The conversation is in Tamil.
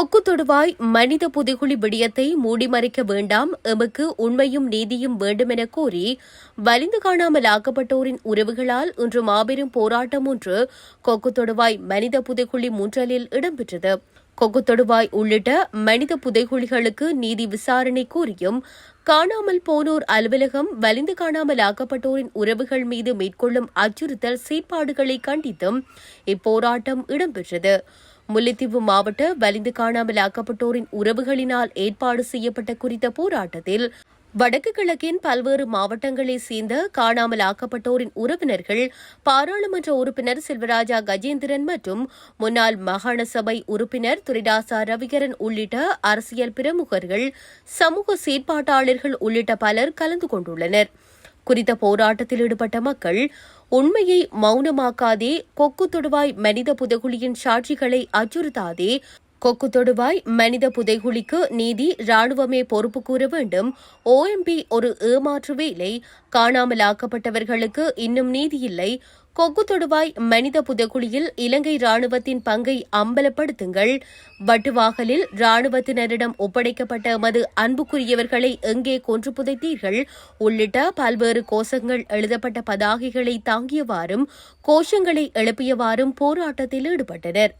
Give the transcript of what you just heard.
கொக்கு தொடுவாய் மனித புதைகுழி விடயத்தை மூடிமறைக்க வேண்டாம் எமக்கு உண்மையும் நீதியும் வேண்டுமென கோரி வலிந்து காணாமல் ஆக்கப்பட்டோரின் உறவுகளால் இன்று மாபெரும் போராட்டம் ஒன்று கொக்கு தொடுவாய் மனித புதைகுழி முன்றலில் இடம்பெற்றது. கொக்கு தொடுவாய் உள்ளிட்ட மனித புதைகுழிகளுக்கு நீதி விசாரணை கோரியும் காணாமல் போனோர் அலுவலகம் வலிந்து காணாமல் ஆக்கப்பட்டோரின் உறவுகள் மீது மேற்கொள்ளும் அச்சுறுத்தல் செயற்பாடுகளை கண்டித்தும் இப்போராட்டம் இடம்பெற்றது. முல்லைத்தீவு மாவட்ட வலிந்து காணாமல் ஆக்கப்பட்டோரின் உறவுகளினால் ஏற்பாடு செய்யப்பட்ட குறித்த போராட்டத்தில் வடக்கு கிழக்கின் பல்வேறு மாவட்டங்களைச் சேர்ந்த காணாமல் ஆக்கப்பட்டோரின் உறவினர்கள் பாராளுமன்ற உறுப்பினர் செல்வராஜா கஜேந்திரன் மற்றும் முன்னாள் மாகாண சபை உறுப்பினர் துரிதாசா ரவிகரன் உள்ளிட்ட அரசியல் பிரமுகர்கள் சமூக செயற்பாட்டாளர்கள் உள்ளிட்ட பலர் கலந்து கொண்டுள்ளனர். குறித்த போராட்டத்தில் ஈடுபட்ட மக்கள் உண்மையை மௌனமாக்காதே கொக்கு தொடுவாய் மனித புதகுலியின் சாட்சிகளை அச்சுறுத்தாதே கொக்கு தொடுவாய் மனித புதைகுழிக்கு நீதி ராணுவமே பொறுப்பு கூற வேண்டும். ஓஎம்பி ஒரு ஏமாற்று வேலை. காணாமலாக்கப்பட்டவர்களுக்கு இன்னும் நீதி இல்லை. கொக்கு தொடுவாய் மனித புதைகுழியில் இலங்கை ராணுவத்தின் பங்கை அம்பலப்படுத்துங்கள். வட்டுவாகலில் ராணுவத்தினரிடம் ஒப்படைக்கப்பட்ட எமது அன்புக்குரியவர்களை எங்கே கொன்று புதைத்தீர்கள்? உள்ளிட்ட பல்வேறு கோஷங்கள் எழுதப்பட்ட பதாகைகளை தாங்கியவாறும் கோஷங்களை எழுப்பியவாறும் போராட்டத்தில் ஈடுபட்டனர்.